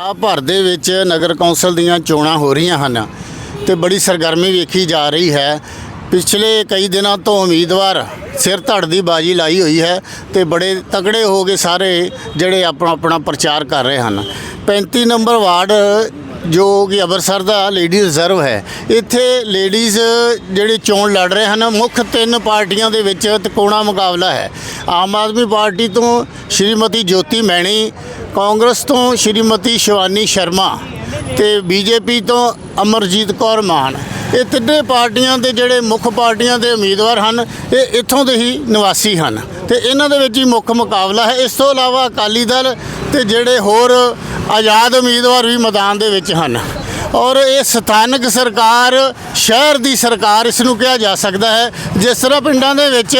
ਆ ਭਰ ਦੇ ਵਿੱਚ ਨਗਰ ਕੌਂਸਲ ਦੀਆਂ ਚੋਣਾਂ ਹੋ ਰਹੀਆਂ ਹਨ ਤੇ ਬੜੀ ਸਰਗਰਮੀ ਵੇਖੀ ਜਾ ਰਹੀ ਹੈ। ਪਿਛਲੇ ਕਈ ਦਿਨਾਂ ਤੋਂ ਉਮੀਦਵਾਰ ਸਿਰ ਧੜ ਦੀ ਬਾਜੀ ਲਾਈ ਹੋਈ ਹੈ ਤੇ ਬੜੇ ਤਕੜੇ ਹੋ ਕੇ ਸਾਰੇ ਜਿਹੜੇ ਆਪਣਾ ਆਪਣਾ ਪ੍ਰਚਾਰ ਕਰ ਰਹੇ ਹਨ। 35 ਨੰਬਰ ਵਾਰਡ ਜੋ ਕਿ ਅੰਮ੍ਰਿਤਸਰ ਦਾ ਲੇਡੀ ਰਿਜ਼ਰਵ ਹੈ। ਇੱਥੇ ਲੇਡੀਜ਼ ਜਿਹੜੇ ਚੋਣ ਲੜ ਰਹੇ ਹਨ, ਮੁੱਖ ਤਿੰਨ ਪਾਰਟੀਆਂ ਦੇ ਵਿੱਚ ਤਿਕੋਣਾ ਮੁਕਾਬਲਾ ਹੈ। ਆਮ ਆਦਮੀ ਪਾਰਟੀ ਤੋਂ ਸ਼੍ਰੀਮਤੀ ਜੋਤੀ ਮੈਣੀ, ਕਾਂਗਰਸ ਤੋਂ ਸ਼੍ਰੀਮਤੀ ਸ਼ਿਵਾਨੀ ਸ਼ਰਮਾ ਤੇ ਬੀਜੇਪੀ ਤੋਂ ਅਮਰਜੀਤ ਕੌਰ ਮਾਨ। ਇਹ ਤਿੰਨੇ ਪਾਰਟੀਆਂ ਦੇ ਜਿਹੜੇ ਮੁੱਖ ਪਾਰਟੀਆਂ ਦੇ ਉਮੀਦਵਾਰ ਹਨ, ਇਹ ਇੱਥੋਂ ਦੇ ਹੀ ਨਿਵਾਸੀ ਹਨ। ਤੇ ਇਹਨਾਂ ਦੇ ਵਿੱਚ ਹੀ ਮੁੱਖ ਮੁਕਾਬਲਾ ਹੈ। ਇਸ ਤੋਂ ਇਲਾਵਾ ਅਕਾਲੀ ਦਲ ਤੇ ਜਿਹੜੇ ਹੋਰ ਆਜ਼ਾਦ ਉਮੀਦਵਾਰ ਵੀ ਮੈਦਾਨ ਦੇ ਵਿੱਚ ਹਨ। ਔਰ ਇਹ ਸਥਾਨਕ ਸਰਕਾਰ, ਸ਼ਹਿਰ ਦੀ ਸਰਕਾਰ ਇਸ ਨੂੰ ਕਿਹਾ ਜਾ ਸਕਦਾ ਹੈ। ਜਿਸ ਤਰ੍ਹਾਂ ਪਿੰਡਾਂ ਦੇ ਵਿੱਚ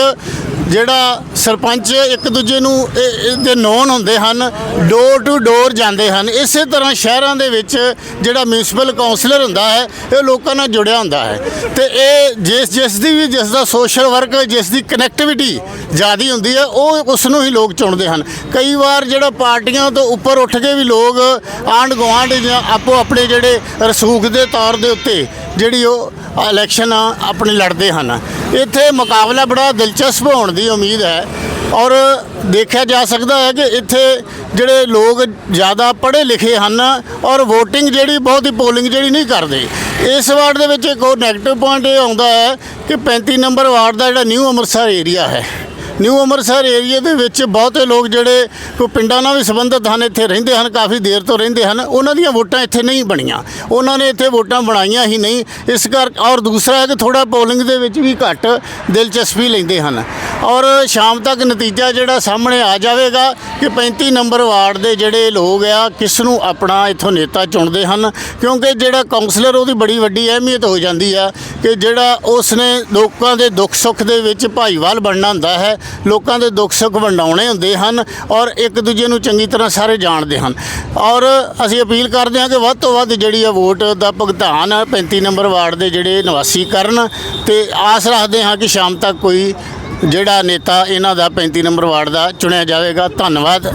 ਜਿਹੜਾ ਸਰਪੰਚ ਇੱਕ ਦੂਜੇ ਨੂੰ ਇਹ- ਇਹਦੇ ਨੋਨ ਹੁੰਦੇ ਹਨ ਡੋਰ ਟੂ ਡੋਰ ਜਾਂਦੇ ਹਨ। ਇਸੇ ਤਰ੍ਹਾਂ ਸ਼ਹਿਰਾਂ ਦੇ ਵਿੱਚ ਜਿਹੜਾ ਮਿਊਨਿਸਪਲ ਕਾਉਂਸਲਰ ਹੁੰਦਾ ਹੈ, ਇਹ ਲੋਕਾਂ ਨਾਲ ਜੁੜਿਆ ਹੁੰਦਾ ਹੈ। ਤੇ ਇਹ ਜਿਸ ਜਿਸ ਦੀ ਵੀ ਜਿਸ ਦਾ ਸੋਸ਼ਲ ਵਰਕ ਜਿਸ ਦੀ ਕਨੈਕਟੀਵਿਟੀ ਜ਼ਿਆਦੀ ਹੁੰਦੀ ਹੈ, ਉਹ ਉਸ ਨੂੰ ਹੀ ਲੋਕ ਚੁਣਦੇ ਹਨ। ਕਈ ਵਾਰ ਜਿਹੜਾ ਪਾਰਟੀਆਂ ਤੋਂ ਉੱਪਰ ਉੱਠ ਕੇ ਵੀ ਲੋਕ ਆਂਢ ਗੁਆਂਢ ਜਾਂ ਆਪੋ ਆਪਣੇ ਜਿਹੜੇ ਰਸੂਖ ਦੇ ਤੌਰ ਦੇ ਉੱਤੇ ਜਿਹੜੀ ਉਹ ਇਲੈਕਸ਼ਨ ਆਪਣੇ ਲੜਦੇ ਹਨ। ਇੱਥੇ ਮੁਕਾਬਲਾ ਬੜਾ ਦਿਲਚਸਪ ਹੋਣ ਦੀ ਉਮੀਦ ਹੈ ਔਰ ਦੇਖਿਆ ਜਾ ਸਕਦਾ ਹੈ ਕਿ ਇੱਥੇ ਜਿਹੜੇ ਲੋਕ ਜ਼ਿਆਦਾ ਪੜ੍ਹੇ ਲਿਖੇ ਹਨ ਔਰ VOTING ਜਿਹੜੀ ਬਹੁਤ ਹੀ ਪੋਲਿੰਗ ਜਿਹੜੀ ਨਹੀਂ ਕਰਦੇ। ਇਸ ਵਾਰਡ ਦੇ ਵਿੱਚ ਇੱਕ ਹੋਰ ਨੈਗੇਟਿਵ ਪੁਆਇੰਟ ਇਹ ਆਉਂਦਾ ਹੈ ਕਿ 35 ਨੰਬਰ ਵਾਰਡ ਦਾ ਜਿਹੜਾ ਨਿਊ ਅੰਮ੍ਰਿਤਸਰ ਏਰੀਆ ਹੈ। ਨਿਊ ਅੰਮ੍ਰਿਤਸਰ ਏਰੀਆ ਦੇ ਵਿੱਚ ਬਹੁਤੇ ਲੋਕ ਜਿਹੜੇ ਕੋਈ ਪਿੰਡਾਂ ਨਾਲ ਵੀ ਸੰਬੰਧਿਤ ਹਨ, ਇੱਥੇ ਰਹਿੰਦੇ ਹਨ, ਕਾਫੀ ਦੇਰ ਤੋਂ ਰਹਿੰਦੇ ਹਨ, ਉਹਨਾਂ ਦੀਆਂ ਵੋਟਾਂ ਇੱਥੇ ਨਹੀਂ ਬਣੀਆਂ। ਉਹਨਾਂ ਨੇ ਇੱਥੇ ਵੋਟਾਂ ਬਣਾਈਆਂ ਹੀ ਨਹੀਂ। ਇਸ ਕਰ ਔਰ ਦੂਸਰਾ ਹੈ ਕਿ ਥੋੜਾ ਪੋਲਿੰਗ ਦੇ ਵਿੱਚ ਵੀ ਘੱਟ ਦਿਲਚਸਪੀ ਲੈਂਦੇ ਹਨ। ਔਰ ਸ਼ਾਮ ਤੱਕ ਨਤੀਜਾ ਜਿਹੜਾ ਸਾਹਮਣੇ ਆ ਜਾਵੇਗਾ ਕਿ 35 ਨੰਬਰ ਵਾਰਡ ਦੇ ਜਿਹੜੇ ਲੋਕ ਆ, ਕਿਸ ਨੂੰ ਆਪਣਾ ਇੱਥੋਂ ਨੇਤਾ ਚੁਣਦੇ ਹਨ? ਕਿਉਂਕਿ ਜਿਹੜਾ ਕਾਉਂਸਲਰ ਉਹਦੀ ਬੜੀ ਵੱਡੀ ਅਹਿਮੀਅਤ ਹੋ ਜਾਂਦੀ ਆ ਕਿ ਜਿਹੜਾ ਉਸ ਨੇ ਲੋਕਾਂ ਦੇ ਦੁੱਖ ਸੁੱਖ ਦੇ ਵਿੱਚ ਭਾਈਵਾਲ ਬਣਨਾ ਹੁੰਦਾ ਹੈ ਲੋਕਾਂ ਦੇ ਦੁੱਖ ਸੁੱਖ ਵੰਡਾਉਣੇ ਹੁੰਦੇ ਹਨ ਔਰ ਇੱਕ ਦੂਜੇ ਨੂੰ ਚੰਗੀ ਤਰ੍ਹਾਂ ਸਾਰੇ ਜਾਣਦੇ ਹਨ। ਔਰ ਅਸੀਂ ਅਪੀਲ ਕਰਦੇ ਹਾਂ ਕਿ ਵੱਧ ਤੋਂ ਵੱਧ ਜਿਹੜੀ ਆ ਵੋਟ ਦਾ ਭੁਗਤਾਨ 35 ਨੰਬਰ ਵਾਰਡ ਦੇ ਜਿਹੜੇ ਨਿਵਾਸੀ ਕਰਨ ਤੇ ਆਸ ਰੱਖਦੇ ਹਾਂ ਕਿ ਸ਼ਾਮ ਤੱਕ ਕੋਈ ਜਿਹੜਾ ਨੇਤਾ ਇਹਨਾਂ ਦਾ 35 ਨੰਬਰ ਵਾਰਡ ਦਾ ਚੁਣਿਆ ਜਾਵੇਗਾ। ਧੰਨਵਾਦ।